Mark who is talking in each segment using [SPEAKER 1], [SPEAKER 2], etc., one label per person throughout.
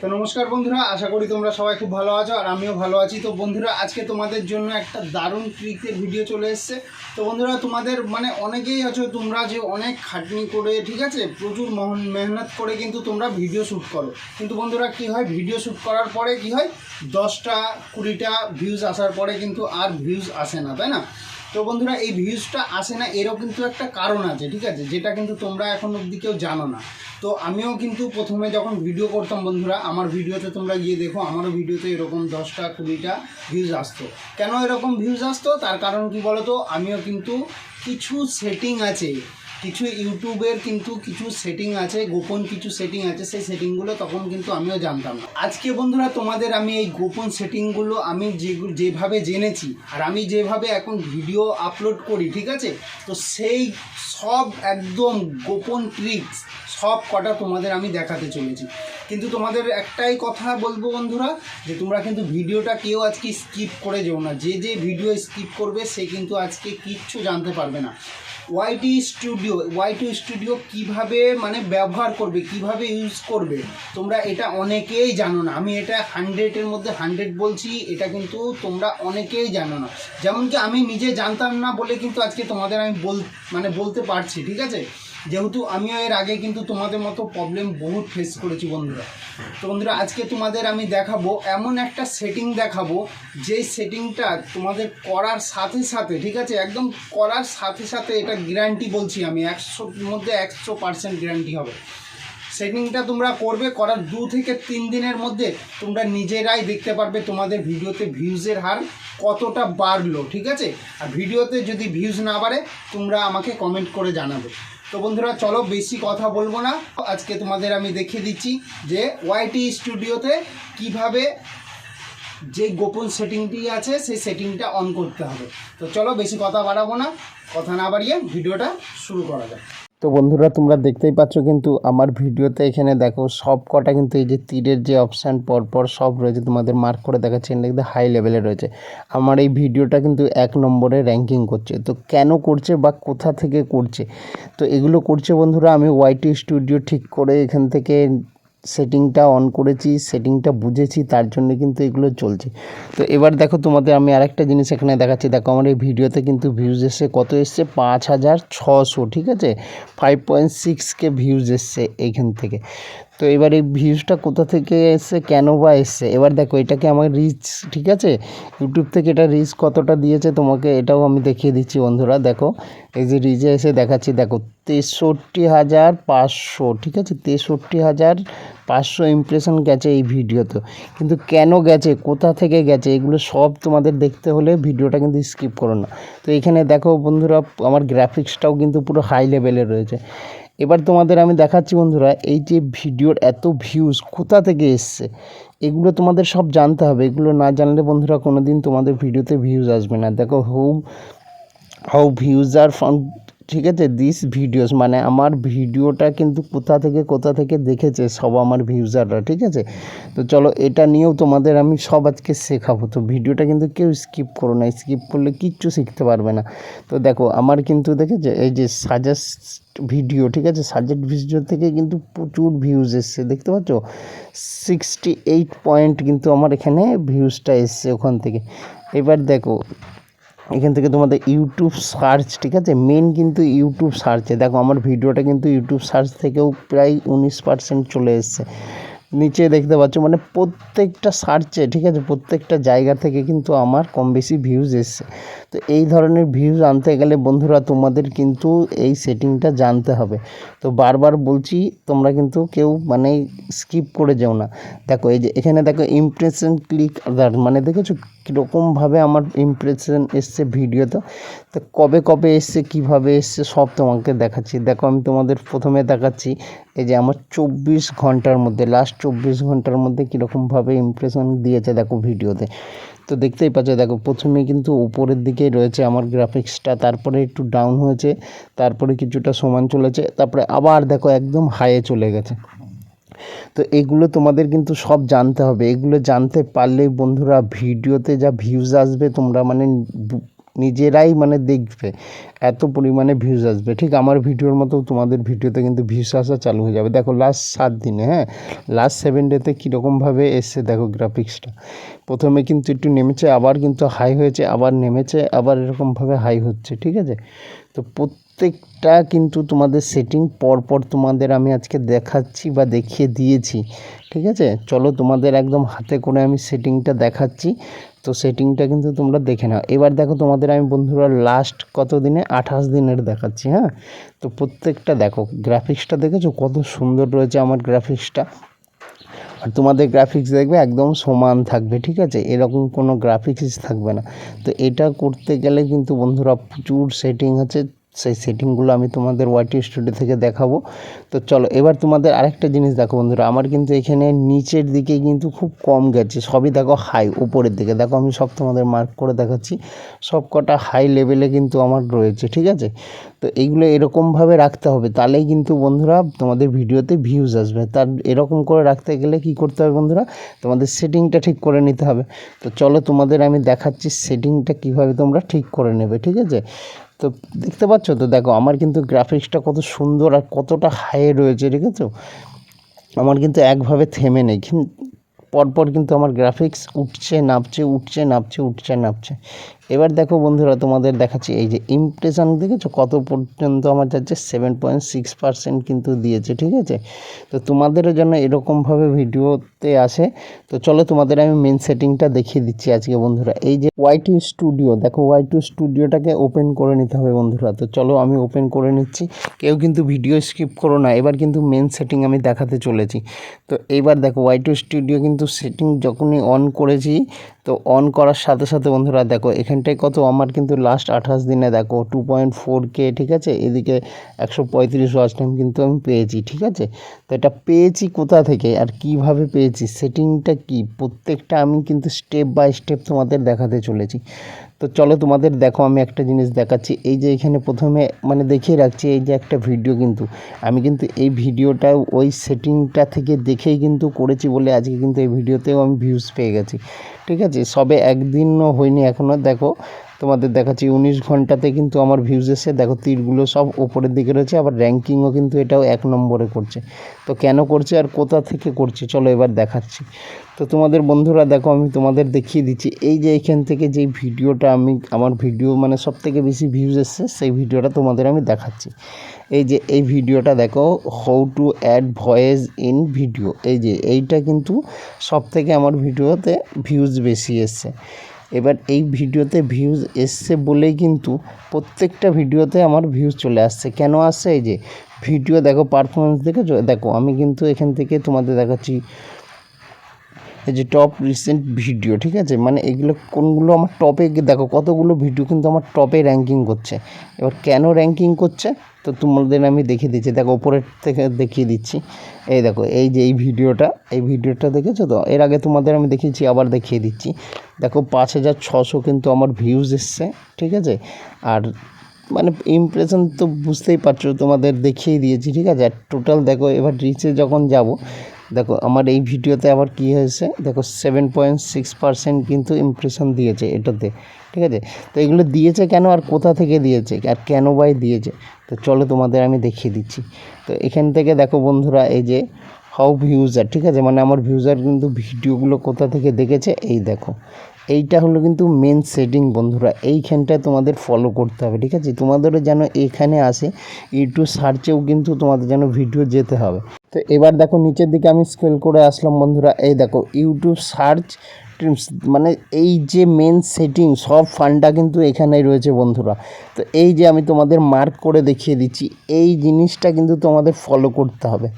[SPEAKER 1] তো নমস্কার বন্ধুরা, আশা করি তোমরা সবাই খুব ভালো আছো আর আমিও ভালো আছি। তো বন্ধুরা, আজকে তোমাদের জন্য একটা দারুণ ট্রিকের ভিডিও চলে এসেছে। তো বন্ধুরা, তোমাদের মানে অনেকেই আছো তোমরা যে অনেক খাটনি করে, ঠিক আছে? প্রচুর মহন- মেহনত করে কিন্তু তোমরা ভিডিও শ্যুট করো। কিন্তু বন্ধুরা, কি হয়? ভিডিও শ্যুট করার পরে কি হয়? দশটা কুড়িটা ভিউজ আসার পরে কিন্তু আর ভিউজ আসে না, তাই না? তো বন্ধুরা, এই ভিউজটা আসে না, এরও কিন্তু একটা কারণ আছে, ঠিক আছে? যেটা কিন্তু তোমরা এখন অবধি কেউ জানো না। তো আমিও কিন্তু প্রথমে যখন ভিডিও করতাম বন্ধুরা, আমার ভিডিওতে তোমরা গিয়ে দেখো, আমারও ভিডিওতে এরকম দশটা, কুড়িটা ভিউজ আসতো। কেন এরকম ভিউজ আসতো? তার কারণ কি বলতো? আমিও কিন্তু কিছু সেটিং আছে কিছু ইউটিউবের কিন্তু কিছু সেটিং আছে, গোপন কিছু সেটিং আছে, সেই সেটিংগুলো তখন কিন্তু আমিও জানতাম না। আজকে বন্ধুরা তোমাদের আমি এই গোপন সেটিংগুলো আমি যেভাবে জেনেছি আর আমি যেভাবে এখন ভিডিও আপলোড করি, ঠিক আছে? তো সেই সব একদম গোপন ট্রিক্স সব কটা তোমাদের আমি দেখাতে চলেছি। কিন্তু তোমাদের একটাই কথা বলব বন্ধুরা, যে তোমরা কিন্তু ভিডিওটা কেউ আজকে স্কিপ করে যেও না। যে যে ভিডিও স্কিপ করবে, সে কিন্তু আজকে কিচ্ছু জানতে পারবে না। ওয়াইটি স্টুডিও ওয়াইটি স্টুডিও কীভাবে মানে ব্যবহার করবে, কীভাবে ইউজ করবে, তোমরা এটা অনেকেই জানো না। আমি এটা হান্ড্রেডের মধ্যে হান্ড্রেড বলছি, এটা কিন্তু তোমরা অনেকেই জানো না। যেমন কি আমি নিজে জানতাম না বলে কিন্তু আজকে তোমাদের আমি বল মানে বলতে পারছি, ঠিক আছে? যেহেতু আমিও এর আগে কিন্তু তোমাদের মতো প্রবলেম বহুত ফেস করেছি বন্ধুরা। তো বন্ধুরা, আজকে তোমাদের আমি দেখাবো এমন একটা সেটিং দেখাবো, যেই সেটিংটা তোমাদের করার সাথে সাথে, ঠিক আছে? একদম করার সাথে সাথে এটা গ্যারান্টি বলছি আমি, একশোর মধ্যে একশো পার্সেন্ট গ্যারান্টি হবে। সেটিংটা তোমরা করবে, করার দু থেকে তিন দিনের মধ্যে তোমরা নিজেরাই দেখতে পারবে তোমাদের ভিডিওতে ভিউজের হার কতটা বাড়লো, ঠিক আছে? আর ভিডিওতে যদি ভিউজ না বাড়ে, তোমরা আমাকে কমেন্ট করে জানাবে। তো বন্ধুরা, চলো বেশি কথা বলব না। আজকে তোমাদের আমি দেখিয়ে দিচ্ছি যে ওয়াইটি স্টুডিওতে কীভাবে যে গোপন সেটিংটি আছে, সেই সেটিংটা অন করতে হবে। তো চলো বেশি কথা বাড়াবো না। কথা না বাড়িয়ে ভিডিওটা শুরু করা যাক।
[SPEAKER 2] তো বন্ধুরা, তোমরা দেখতেই পাচ্ছ কিন্তু আমার ভিডিওতে এখানে দেখো, সব কটা কিন্তু এই যে তীরের যে অপশান পরপর সব রয়েছে। তোমাদের মার্ক করে দেখাচ্ছে এটা কিন্তু হাই লেভেলে রয়েছে। আমার এই ভিডিওটা কিন্তু এক নম্বরে র্যাঙ্কিং করছে। তো কেন করছে বা কোথা থেকে করছে? তো এগুলো করছে বন্ধুরা, আমি ওয়াইটি স্টুডিও ঠিক করে এখান থেকে সেটিংটা অন করেছি সেটিংটা বুঝেছি, তার জন্য কিন্তু এগুলো চলছে। তো এবার দেখো তোমাদের আমি আরেকটা জিনিস এখানে দেখাচ্ছি। দেখো আমার এই ভিডিওতে কিন্তু ভিউজ এসছে, কত এসছে? পাঁচ হাজার ছশো, ঠিক আছে? Five point six K views এসছে এইখান থেকে। তো এবার এই ভিউজটা কোথা থেকে এসছে, কেন বা এসছে? এবার দেখো, এটাকে আমার রিচ ঠিক আছে? ইউটিউব থেকে এটা রিচ কতটা দিয়েছে তোমাকে এটাও আমি দেখিয়ে দিচ্ছি বন্ধুরা, দেখো। এই যে রিচে এসে দেখাচ্ছি, দেখো, তেষট্টি হাজার পাঁচশো, ঠিক আছে? তেষট্টি হাজার পাঁচশো ইমপ্রেশন গেছে এই ভিডিওতে। কিন্তু কেন গেছে, কোথা থেকে গেছে, এগুলো সব তোমাদের দেখতে হলে ভিডিওটা কিন্তু স্কিপ করো না। তো এখানে দেখো বন্ধুরা, আমার গ্রাফিক্সটাও কিন্তু পুরো হাই লেভেলে রয়েছে। এবার তোমাদের আমি দেখাচ্ছি বন্ধুরা, এই যে ভিডিওর এত ভিউজ কোথা থেকে এসছে? এগুলো তোমাদের সব জানতে হবে। এগুলো না জানলে বন্ধুরা কোনো দিন তোমাদের ভিডিওতে ভিউজ আসবে না। দেখো home how views are from ঠিক আছে দিস ভিডিওস মানে আমার ভিডিওটা কিন্তু কোথা থেকে কোথা থেকে দেখেছে সব আমার ভিউজাররা ঠিক আছে? তো চলো এটা নিয়েও তোমাদের আমি সব আজকে শেখাবো। তো ভিডিওটা কিন্তু কেউ স্কিপ করো না স্কিপ করলে কিচ্ছু শিখতে পারবে না। তো দেখো, আমার কিন্তু দেখেছে, এই যে সাজেস্ট ভিডিও ঠিক আছে? সাজেস্ট ভিডিও থেকে কিন্তু প্রচুর ভিউজ এসছে, দেখতে পাচ্ছ? সিক্সটি এইট পয়েন্ট কিন্তু আমার এখানে ভিউজটা এসছে ওখান থেকে। এবার দেখো এখান থেকে তোমাদের ইউটিউব সার্চ ঠিক আছে? মেন কিন্তু ইউটিউব সার্চে দেখো, আমার ভিডিওটা কিন্তু ইউটিউব সার্চ থেকেও প্রায় উনিশ পার্সেন্ট চলে এসছে। নিচে দেখতে পাচ্ছ মানে প্রত্যেকটা সার্চে ঠিক আছে? প্রত্যেকটা জায়গা থেকে কিন্তু আমার কম বেশি ভিউজ এসছে। তো এই ধরনের ভিউজ আনতে গেলে বন্ধুরা, তোমাদের কিন্তু এই সেটিংটা জানতে হবে। তো বারবার বলছি, তোমরা কিন্তু কেউ মানে স্কিপ করে যেও না। দেখো, এই যে এখানে দেখো ইমপ্রেশন ক্লিক আদার মানে দেখেছ? কীরকমভাবে আমার ইমপ্রেশন এসছে ভিডিওতে তো? কবে কবে এসছে, কীভাবে এসছে, সব তোমাকে দেখাচ্ছি। দেখো, আমি তোমাদের প্রথমে দেখাচ্ছি, এই যে আমার চব্বিশ ঘণ্টার মধ্যে লাস্ট চব্বিশ ঘণ্টার মধ্যে কীরকমভাবে ইমপ্রেশন দিয়েছে দেখো ভিডিওতে তো। দেখতেই পাচ্ছ, দেখো, প্রথমে কিন্তু উপরের দিকেই রয়েছে আমার গ্রাফিক্সটা তারপরে একটু ডাউন হয়েছে, তারপরে কিছুটা সমান চলেছে, তারপরে আবার দেখো একদম হাইয়ে চলে গেছে। তো এগুলো তোমাদের কিন্তু সব জানতে হবে। এগুলো জানতে পারলেই বন্ধুরা ভিডিওতে যা ভিউজ আসবে তোমরা মানে নিজেরাই মানে দেখবে এত পরিমাণে ভিউজ আসবে। ঠিক আমার ভিডিওর মতো তোমাদের ভিডিওতে কিন্তু ভিউজ আসা চালু হয়ে যাবে। দেখো লাস্ট সাত দিনে হ্যাঁ? লাস্ট সেভেন ডেতে কীরকমভাবে এসছে দেখো গ্রাফিক্সটা প্রথমে কিন্তু একটু নেমেছে, আবার কিন্তু হাই হয়েছে, আবার নেমেছে, আবার এরকমভাবে হাই হচ্ছে, ঠিক আছে? তো প্রত্যেকটা কিন্তু তোমাদের সেটিং পরপর তোমাদের আমি আজকে দেখাচ্ছি বা দেখিয়ে দিয়েছি, ঠিক আছে? চলো তোমাদের একদম হাতে করে আমি সেটিংটা দেখাচ্ছি। তো সেটিংটা কিন্তু তোমরা দেখে নাও। এবার দেখো তোমাদের আমি বন্ধুরা লাস্ট কত দিনে আঠাশ দিনের দেখাচ্ছি হ্যাঁ? তো প্রত্যেকটা দেখো গ্রাফিক্সটা দেখেছ? কত সুন্দর রয়েছে আমার গ্রাফিক্সটা আর তোমাদের গ্রাফিক্স দেখবে একদম সমান থাকবে, ঠিক আছে? এরকম কোনো গ্রাফিক্স থাকবে না। তো এটা করতে গেলে কিন্তু বন্ধুরা প্রচুর সেটিং আছে। সেই সেটিংগুলো আমি তোমাদের ওয়াইটি স্টুডিও থেকে দেখাবো। তো চলো, এবার তোমাদের আরেকটা জিনিস দেখো বন্ধুরা, আমার কিন্তু এখানে নিচের দিকে কিন্তু খুব কম গেছে, সবই দেখো হাই উপরের দিকে। দেখো আমি সব তোমাদের মার্ক করে দেখাচ্ছি সব কটা হাই লেভেলে কিন্তু আমার রয়েছে, ঠিক আছে? তো এইগুলো এরকমভাবে রাখতে হবে, তাহলেই কিন্তু বন্ধুরা তোমাদের ভিডিওতে ভিউজ আসবে। তার এরকম করে রাখতে গেলে কি করতে হবে বন্ধুরা? তোমাদের সেটিংটা ঠিক করে নিতে হবে। তো চলো তোমাদের আমি দেখাচ্ছি সেটিংটা কীভাবে তোমরা ঠিক করে নেবে, ঠিক আছে? তো দেখতে পাচ্ছ তো, দেখো আমার কিন্তু গ্রাফিক্সটা কত সুন্দর আর কতটা হাই রয়েছে, ঠিক আছে? আমার কিন্তু একভাবে থেমে নেই, কিন্তু পরপর কিন্তু আমার গ্রাফিক্স উঠছে নামছে উঠছে নামছে উঠছে নামছে এবার দেখো বন্ধুরা, তোমাদের দেখাচ্ছি এই যে ইমপ্রেশন দেখেছ? কত পর্যন্ত আমার যাচ্ছে? সেভেন পয়েন্ট সিক্স পার্সেন্ট কিন্তু দিয়েছে, ঠিক আছে? তো তোমাদেরও যেন এরকমভাবে ভিডিওতে আসে। তো চলো তোমাদের আমি মেন সেটিংটা দেখিয়ে দিচ্ছি আজকে বন্ধুরা। এই যে ওয়াইটি স্টুডিও দেখো ওয়াইটি স্টুডিওটাকে ওপেন করে নিতে হবে বন্ধুরা। তো চলো আমি ওপেন করে নিচ্ছি। কেউ কিন্তু ভিডিও স্কিপ করো না। এবার কিন্তু মেন সেটিং আমি দেখাতে চলেছি। তো এইবার দেখো ওয়াইটি স্টুডিও কিন্তু সেটিং যখনই অন করেছি তো অন করার সাথে সাথে বন্ধুরা দেখো, এখানটায় কত? আমার কিন্তু লাস্ট আঠাশ দিনে দেখো টু পয়েন্ট ফোর কে ঠিক আছে? এদিকে একশো পঁয়ত্রিশ ওয়াচ টাইম কিন্তু আমি পেয়েছি, ঠিক আছে? তো এটা পেয়েছি কোথা থেকে আর কীভাবে পেয়েছি? সেটিংটা কি? প্রত্যেকটা আমি কিন্তু স্টেপ বাই স্টেপ তোমাদের দেখাতে চলেছি। তো চলো তোমাদের দেখো, আমি একটা জিনিস দেখাচ্ছি। এই যে এখানে প্রথমে মানে দেখিয়ে রাখছি, এই যে একটা ভিডিও কিন্তু। আমি কিন্তু এই ভিডিওটা ওই সেটিংটা থেকে দেখেই কিন্তু করেছি বলে আজকে কিন্তু এই ভিডিওতেও আমি ভিউজ পেয়ে গেছি। ঠিক আছে? সবে একদিনও হয়নি এখনও দেখো, তোমাদের দেখাচ্ছি, উনিশ ঘন্টাতে কিন্তু আমার ভিউজ এসে, দেখো, তীরগুলো সব ওপরের দিকে রয়েছে, আবার র্যাঙ্কিংও কিন্তু এটাও এক নম্বরে করছে। তো কেন করছে আর কোথা থেকে করছে? চলো এবার দেখাচ্ছি। তো তোমাদের বন্ধুরা, দেখো, আমি তোমাদের দেখিয়ে দিচ্ছি, এই যে এখান থেকে যে ভিডিওটা আমি, আমার ভিডিও মানে সব থেকে বেশি ভিউজ এসছে, সেই ভিডিওটা তোমাদের আমি দেখাচ্ছি। এই যে এই ভিডিওটা দেখো how to add voice in video এই যে এইটা কিন্তু সব থেকে আমার ভিডিওতে ভিউজ বেশি এসছে। এবার এই ভিডিওতে ভিউজ এসছে বলেই কিন্তু প্রত্যেকটা ভিডিওতে আমার ভিউজ চলে আসছে। কেন আসছে? এই যে ভিডিও দেখো পারফরমেন্স দেখে দেখো, আমি কিন্তু এখান থেকে তোমাদের দেখাচ্ছি এই যে টপ রিসেন্ট ভিডিও ঠিক আছে? মানে এগুলো কোনগুলো আমার টপে দেখো, কতগুলো ভিডিও কিন্তু আমার টপে র্যাঙ্কিং করছে। এবার কেন র্যাঙ্কিং করছে? তো তোমাদের আমি দেখিয়ে দিচ্ছি। দেখো ওপরের থেকে দেখিয়ে দিচ্ছি। এই দেখো, এই যে এই ভিডিওটা এই ভিডিওটা দেখেছ তো? এর আগে তোমাদের আমি দেখিয়েছি, আবার দেখিয়ে দিচ্ছি। দেখো, পাঁচ হাজার ছশো কিন্তু আমার ভিউজ এসছে, ঠিক আছে? আর মানে ইমপ্রেশন তো বুঝতেই পারছ, তোমাদের দেখিয়ে দিয়েছি, ঠিক আছে? আর টোটাল দেখো, এবার রিচে যখন যাব দেখো, আমার এই ভিডিওতে আবার কী হয়েছে? দেখো সেভেন পয়েন্ট সিক্স পার্সেন্ট কিন্তু ইমপ্রেশন দিয়েছে এটাতে, ঠিক আছে? তো এগুলো দিয়েছে কেন আর কোথা থেকে দিয়েছে? আর কেন বাই দিয়েছে? তো চলো তোমাদের আমি দেখিয়ে দিচ্ছি। তো এখান থেকে দেখো বন্ধুরা, এই যে হাউ ভিউজার ঠিক আছে? মানে আমার ভিউজার কিন্তু ভিডিওগুলো কোথা থেকে দেখেছে? এই দেখো। এইটা হলো কিন্তু মেন সেটিং বন্ধুরা। এইখানটায় তোমাদের ফলো করতে হবে, ঠিক আছে? তোমাদেরও যেন এখানে আসে ইউটিউব সার্চেও কিন্তু তোমাদের যেন ভিডিও যেতে হবে। তো এবার দেখো নিচের দিকে আমি স্কেল করে আসলাম বন্ধুরা। এই দেখো ইউটিউব সার্চ ট্রিমস মানে এই যে মেন সেটিং সব ফান্ডটা কিন্তু এখানেই রয়েছে বন্ধুরা। তো এই যে আমি তোমাদের মার্ক করে দেখিয়ে দিচ্ছি, এই জিনিসটা কিন্তু তোমাদের ফলো করতে হবে।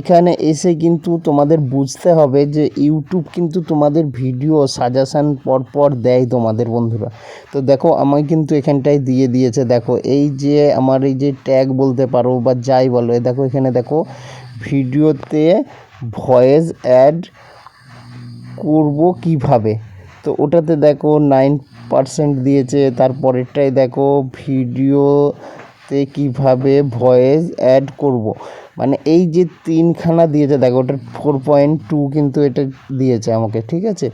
[SPEAKER 2] এখানে এসে কিন্তু তোমাদের বুঝতে হবে যে ইউটিউব কিন্তু তোমাদের ভিডিও সাজেশান পরপর দেয় তোমাদের বন্ধুরা। তো দেখো, আমায় কিন্তু এখানটায় দিয়ে দিয়েছে। দেখো, এই যে আমার এই যে ট্যাগ বলতে পারো বা যাই বলো দেখো এখানে দেখো ভিডিওতে ভয়েস অ্যাড করব কীভাবে? তো ওটাতে দেখো নাইন পার্সেন্ট দিয়েছে, তারপরেরটাই দেখো ভিডিওতে কীভাবে ভয়েস অ্যাড করব। মানে এই যে তিনখানা দিয়েছে, দেখো ওটা ফোর পয়েন্ট টু কিন্তু এটা দিয়েছে আমাকে, ঠিক আছে?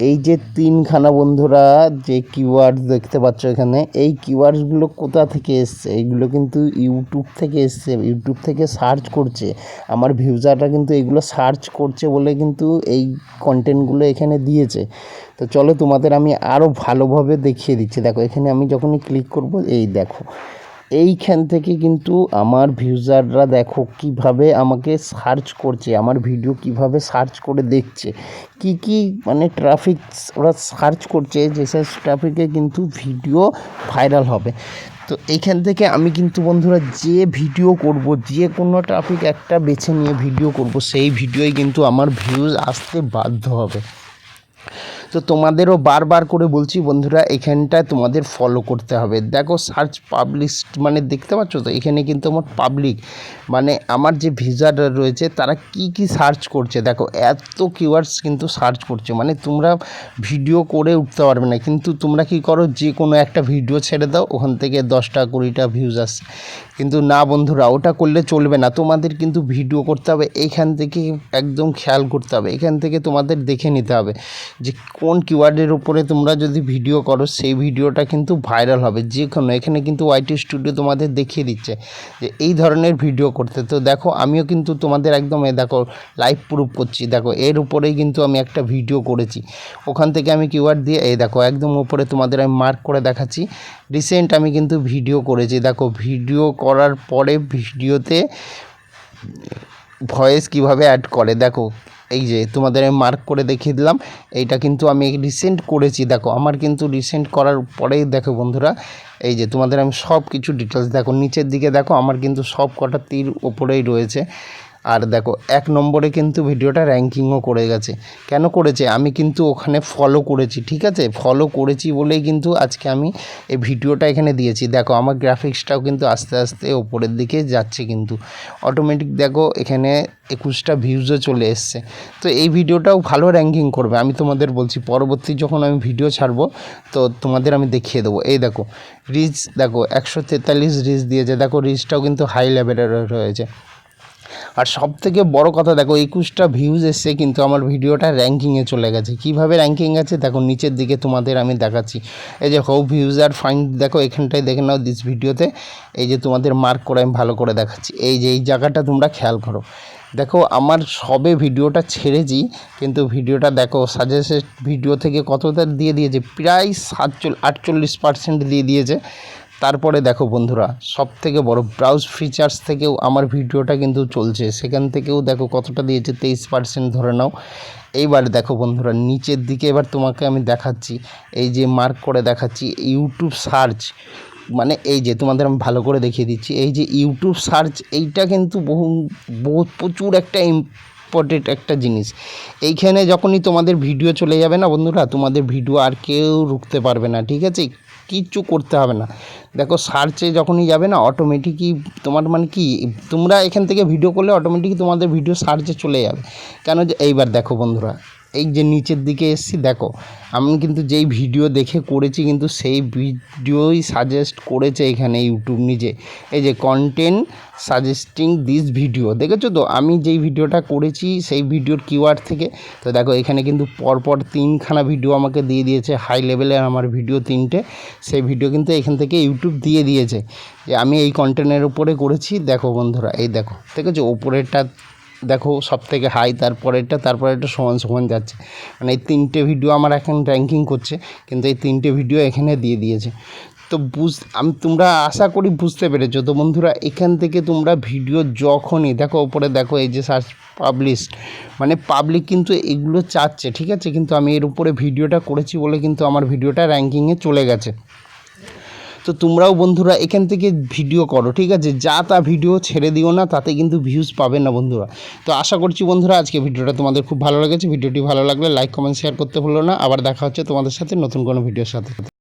[SPEAKER 2] এই যে তিনখানা বন্ধুরা যে কিওয়ার্ড দেখতে পাচ্ছ এখানে, এই কিওয়ার্ডসগুলো কোথা থেকে এসছে? এইগুলো কিন্তু ইউটিউব থেকে এসছে ইউটিউব থেকে সার্চ করছে। আমার ভিউজাররা কিন্তু এগুলো সার্চ করছে বলে কিন্তু এই কন্টেন্টগুলো এখানে দিয়েছে। তো চলো তোমাদের আমি আরও ভালোভাবে দেখিয়ে দিচ্ছি। দেখো, এখানে আমি যখনই ক্লিক করব, এই দেখো। এইখান থেকে কিন্তু আমার ভিউজাররা দেখো কীভাবে আমাকে সার্চ করছে, আমার ভিডিও কীভাবে সার্চ করে দেখছে, কি কি মানে ট্রাফিক ওরা সার্চ করছে যেসব ট্রাফিকে কিন্তু ভিডিও ভাইরাল হবে। তো এইখান থেকে আমি কিন্তু বন্ধুরা যে ভিডিও করব, যে কোনো ট্রাফিক একটা বেছে নিয়ে ভিডিও করব, সেই ভিডিওই কিন্তু আমার ভিউজ আসতে বাধ্য হবে। তো তোমাদেরও বারবার করে বলছি বন্ধুরা, এখানটায় তোমাদের ফলো করতে হবে। দেখো সার্চ পাবলিশড মানে দেখতে পাচ্ছ তো? এখানে কিন্তু আমার পাবলিক মানে আমার যে ভিজার রয়েছে, তারা কি কি সার্চ করছে? দেখো, এত কিওয়ার্ডস কিন্তু সার্চ করছে। মানে তোমরা ভিডিও করে উঠতে পারবে না। কিন্তু তোমরা কি করো, যে কোনো একটা ভিডিও ছেড়ে দাও, ওখান থেকে দশটা কুড়িটা ভিউজ আসে কিন্তু না বন্ধুরা, ওটা করলে চলবে না। তোমাদের কিন্তু ভিডিও করতে হবে এইখান থেকে একদম খেয়াল করতে হবে। এখান থেকে তোমাদের দেখে নিতে হবে যে কোন কিওয়ার্ডের উপরে তোমরা যদি ভিডিও করো, সেই ভিডিওটা কিন্তু ভাইরাল হবে। যে কোনো, এখানে কিন্তু ওয়াইটি স্টুডিও তোমাদের দেখিয়ে দিচ্ছে যে এই ধরনের ভিডিও করতে। তো দেখো, আমিও কিন্তু তোমাদের একদম এ দেখো লাইভ প্রুফ করছি। দেখো, এর উপরেই কিন্তু আমি একটা ভিডিও করেছি। ওখান থেকে আমি কিওয়ার্ড দিয়ে, এই দেখো, একদম উপরে তোমাদের আমি মার্ক করে দেখাচ্ছি। রিসেন্ট আমি কিন্তু ভিডিও করেছি। দেখো, ভিডিও করার পরে ভিডিওতে ভয়েস কীভাবে অ্যাড করে? দেখো, এই যে তোমাদের আমি মার্ক করে দেখিয়ে দিলাম। এইটা কিন্তু আমি রিসেন্ট করেছি। দেখো, আমার কিন্তু রিসেন্ট করার পরেই দেখো বন্ধুরা, এই যে তোমাদের আমি সব কিছু ডিটেলস দেখো, নিচের দিকে দেখো, আমার কিন্তু সব কটা তীর ওপরেই রয়েছে। আর দেখো, এক নম্বরে কিন্তু ভিডিওটা র্যাঙ্কিংও করে গেছে। কেন করেছে? আমি কিন্তু ওখানে ফলো করেছি, ঠিক আছে? ফলো করেছি বলেই কিন্তু আজকে আমি এই ভিডিওটা এখানে দিয়েছি। দেখো, আমার গ্রাফিক্সটাও কিন্তু আস্তে আস্তে ওপরের দিকে যাচ্ছে কিন্তু। অটোমেটিক দেখো, এখানে একুশটা ভিউজও চলে এসছে। তো এই ভিডিওটাও ভালো র্যাঙ্কিং করবে। আমি তোমাদের বলছি, পরবর্তী যখন আমি ভিডিও ছাড়বো, তো তোমাদের আমি দেখিয়ে দেবো। এই দেখো রিচ দেখো, একশো তেতাল্লিশ রিচ দিয়েছে। দেখো রিচটাও কিন্তু হাই লেভেলের রয়েছে। আর সব থেকে বড় কথা, দেখো, একুশটা ভিউজ এসছে কিন্তু আমার ভিডিওটা র্যাঙ্কিংয়ে চলে গেছে। কীভাবে র্যাঙ্কিং আছে? দেখো, নিচের দিকে তোমাদের আমি দেখাচ্ছি। এই যে হৌ ভিউজ আর ফাইন দেখো, এখানটায় দেখে নাও দিস ভিডিওতে এই যে তোমাদের মার্ক করে আমি ভালো করে দেখাচ্ছি। এই যে, এই জায়গাটা তোমরা খেয়াল করো। দেখো, আমার সবে ভিডিওটা ছেড়েছি, কিন্তু ভিডিওটা দেখো সাজেস্টেড ভিডিও থেকে কতটা দিয়ে দিয়েছে? প্রায় সাতচল আটচল্লিশ পার্সেন্ট দিয়ে দিয়েছে। তারপরে দেখো বন্ধুরা সব থেকে বড় ব্রাউজ ফিচার্স থেকেও আমার ভিডিওটা কিন্তু চলছে। সেখান থেকেও দেখো কতটা দিয়েছে, তেইশ পার্সেন্ট ধরে নাও। এইবার দেখো বন্ধুরা, নিচের দিকে এবার তোমাকে আমি দেখাচ্ছি। এই যে মার্ক করে দেখাচ্ছি ইউটিউব সার্চ মানে এই যে তোমাদের আমি ভালো করে দেখিয়ে দিচ্ছি, এই যে ইউটিউব সার্চ এইটা কিন্তু বহু বহু, প্রচুর একটা ইম্পর্টেন্ট একটা জিনিস। এইখানে যখনই তোমাদের ভিডিও চলে যাবে না বন্ধুরা, তোমাদের ভিডিও আর কেউ রুখতে পারবে না, ঠিক আছে? কিচ্ছু করতে হবে না। দেখো সার্চে যখনই যাবে না অটোমেটিকই তোমার মানে কি, তোমরা এখান থেকে ভিডিও করলে অটোমেটিক তোমাদের ভিডিও সার্চে চলে যাবে। কেন যে এইবার দেখো বন্ধুরা এই যে নিচের দিকে এসছি, দেখো, আমি কিন্তু যেই ভিডিও দেখে করেছি কিন্তু সেই ভিডিওই সাজেস্ট করেছে এখানে ইউটিউব নিজে। এই যে কন্টেন্ট সাজেস্টিং দিস ভিডিও দেখেছ তো? আমি যেই ভিডিওটা করেছি সেই ভিডিওর কিওয়ার্ড থেকে, তো দেখো, এখানে কিন্তু পরপর তিনখানা ভিডিও আমাকে দিয়ে দিয়েছে হাই লেভেলের আমার ভিডিও তিনটে, সেই ভিডিও কিন্তু এখান থেকে ইউটিউব দিয়ে দিয়েছে। যে আমি এই কন্টেন্টের উপরে করেছি, দেখো বন্ধুরা, এই দেখো, দেখেছ? ওপরেরটা দেখো সব থেকে হাই তারপরেরটা তারপরেরটা সমান সমান যাচ্ছে। মানে এই তিনটে ভিডিও আমার এখন র্যাঙ্কিং করছে, কিন্তু এই তিনটে ভিডিও এখানে দিয়ে দিয়েছে। তো বুঝ, আমি তোমরা আশা করি বুঝতে পেরেছ। তো বন্ধুরা, এখান থেকে তোমরা ভিডিও যখনই, দেখো ওপরে দেখো এই যে সার্চ পাবলিশ মানে পাবলিক কিন্তু এগুলো চাচ্ছে, ঠিক আছে? কিন্তু আমি এর উপরে ভিডিওটা করেছি বলে কিন্তু আমার ভিডিওটা র্যাঙ্কিংয়ে চলে গেছে। তো তোমরাও বন্ধুরা এখান থেকে ভিডিও করো, ঠিক আছে? যা তা ভিডিও ছেড়ে দিও না, তাতে কিন্তু ভিউজ পাবে না বন্ধুরা। তো আশা করছি বন্ধুরা আজকে ভিডিওটা তোমাদের খুব ভালো লেগেছে। ভিডিওটি ভালো লাগলে লাইক কমেন্ট শেয়ার করতে ভুলো না। আবার দেখা হচ্ছে তোমাদের সাথে নতুন কোনো ভিডিওর সাথে।